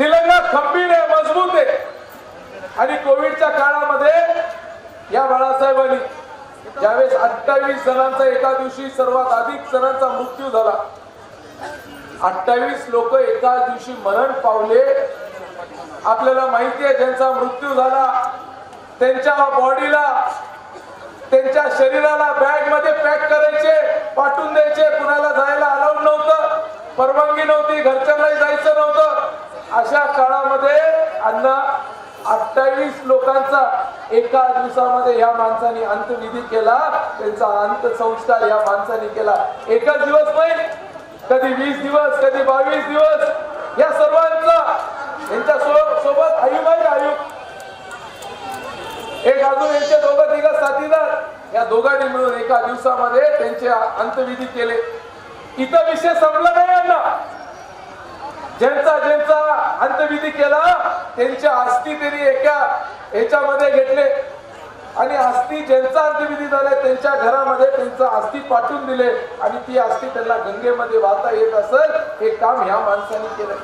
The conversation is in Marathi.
निलंगा खंबीर आहे मजबूत आहे. आणि कोविडच्या काळामध्ये या बाळासाहेबांनी ज्यावेळेस अठ्ठावीस जणांचा एका दिवशी सर्वात अधिक जणांचा मृत्यू झाला अठ्ठावीस लोक एका दिवशी मरण पावले. आपल्याला माहिती आहे ज्यांचा मृत्यू झाला त्यांच्या बॉडीला त्यांच्या शरीराला बॅगमध्ये पॅक करायचे पाठवून द्यायचे. कुणाला जायला अलाउड नव्हतं. परवानगी नव्हती घरच्यांनाही जायचं नव्हतं. अशा काळामध्ये अण्णा अठ्ठावीस लोकांचा एका दिवसामध्ये या माणसाने अंतविधी केला त्यांचा अंत्यसंस्कार या माणसाने केला. एकच दिवस नाही कधी वीस दिवस कधी बावीस दिवस? या सर्वांचा यांच्या सो- सोबत आयुब आहे आयुब एक अजून यांचे दोघं तिघं साथीदार या दोघांनी मिळून एका दिवसामध्ये त्यांचे अंतविधी केले. इथं विषय संपला नाही यांना. ज्यांचा ज्यांचा अंतविधी केला त्यांच्या अस्थि त्यांनी एका ह्याच्यामध्ये घेतले. आणि अस्थि ज्यांचा अंतविधी झालाय त्यांच्या घरामध्ये त्यांचा अस्थि पाठवून दिले. आणि ती अस्थि त्यांना गंगेमध्ये वाहता येत असेल हे काम ह्या माणसाने केलं.